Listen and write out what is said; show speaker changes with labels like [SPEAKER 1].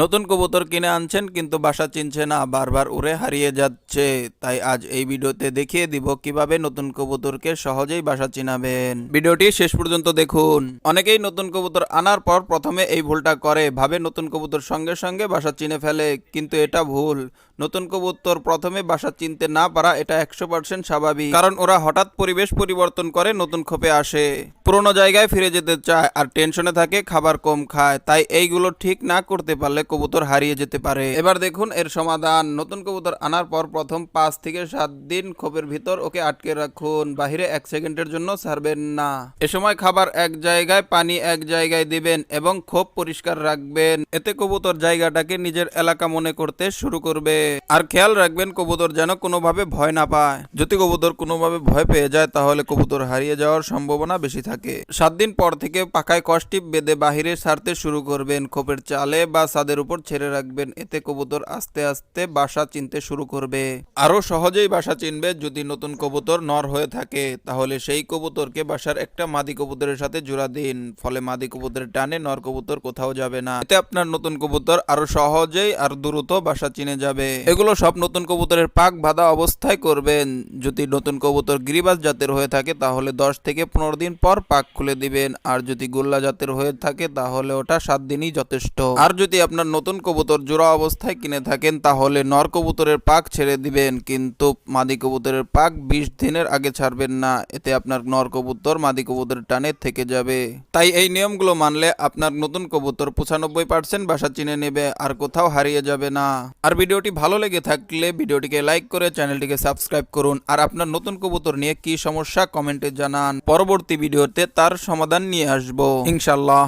[SPEAKER 1] নতুন কবুতর কিনে আনছেন, কিন্তু বাসা চিনছে না, বারবার উড়ে হারিয়ে যাচ্ছে। তাই আজ এই ভিডিওতে দেখিয়ে দিব কীভাবে নতুন কবুতরকে সহজেই বাসা চিনাবেন। ভিডিওটি শেষ পর্যন্ত দেখুন। অনেকেই নতুন কবুতর আনার পর প্রথমে এই ভুলটা করে, ভাবে নতুন কবুতর সঙ্গে সঙ্গে বাসা চিনে ফেলে, কিন্তু এটা ভুল। নতুন কবুতর প্রথমে বাসা চিনতে না পারা এটা একশো পার্সেন্ট স্বাভাবিক, কারণ ওরা হঠাৎ পরিবেশ পরিবর্তন করে নতুন খোপে আসে। পুরোনো জায়গায় ফিরে যেতে চায় আর টেনশনে থাকে, খাবার কম খায়, তাই এইগুলো ঠিক না করতে পারলে কবুতর হারিয়ে যেতে পারে। এবার দেখুন এর সমাধান। নতুন কবুতর আনার পর প্রথম পাঁচ থেকে সাত দিন খোপের ভিতর ওকে আটকে রাখুন। বাহিরে এক সেকেন্ডের জন্য ছাড়বেন না। এ সময় খাবার এক জায়গায়, পানি এক জায়গায় দিবেন এবং খোপ পরিষ্কার রাখবেন। এতে কবুতর জায়গাটাকে নিজের এলাকা মনে করতে শুরু করবে। আর খেয়াল রাখবেন, কবুতর যেন কোনোভাবে ভয় না পায়। যদি কবুতর কোনোভাবে ভয় পেয়ে যায়, তাহলে কবুতর হারিয়ে যাওয়ার সম্ভাবনা বেশি থাকে। সাত দিন পর থেকে পাকায় কষ্টিপ বেঁধে বাহিরে ছাড়তে শুরু করবেন। খোপের চালে বা ছাদের উপর ছেড়ে রাখবেন। এতে কবুতর আস্তে আস্তে বাসা চিনতে শুরু করবে। আরও সহজেই বাসা চিনবে যদি নতুন কবুতর নর হয়ে থাকে। তাহলে সেই কবুতরকে বাসার একটা মাদি কবুতরের সাথে জোড়া দিন। ফলে মাদি কবুতরের টানে নর কবুতর কোথাও যাবে না। এতে আপনার নতুন কবুতর আরও সহজেই আর দ্রুত বাসা চিনে যাবে। এগুলো সব নতুন কবুতরের পাক বাঁধা অবস্থায় করবেন। যদি নতুন কবুতর গিরিবাজ জাতের হয়ে থাকে, তাহলে দশ থেকে পনেরো দিন পর পাক খুলে দিবেন। আর যদি গোল্লা জাতের হয়ে থাকে, তাহলে ওটা সাত দিনই যথেষ্ট। আর যদি আপনার নতুন কবুতর জোড়া অবস্থায় কিনে থাকেন, তাহলে নর কবুতরের পাক ছেড়ে দিবেন। কিন্তু মাদি কবুতরের পাক বিশ দিনের আগে ছাড়বেন না, এতে আপনার নর কবুতর মাদি কবুতরের টানে থেকে যাবে। তাই এই নিয়মগুলো মানলে আপনার নতুন কবুতর পঁচানব্বই পার্সেন্ট বাসা চিনে নেবে, আর কোথাও হারিয়ে যাবে না। আর ভিডিওটি ভালো লেগে থাকলে ভিডিওটিকে লাইক করে চ্যানেলটিকে সাবস্ক্রাইব করুন। আর আপনার নতুন কবুতর নিয়ে কি সমস্যা কমেন্টে জানান। পরবর্তী ভিডিওতে তার সমাধান নিয়ে আসব। ইনশাল্লাহ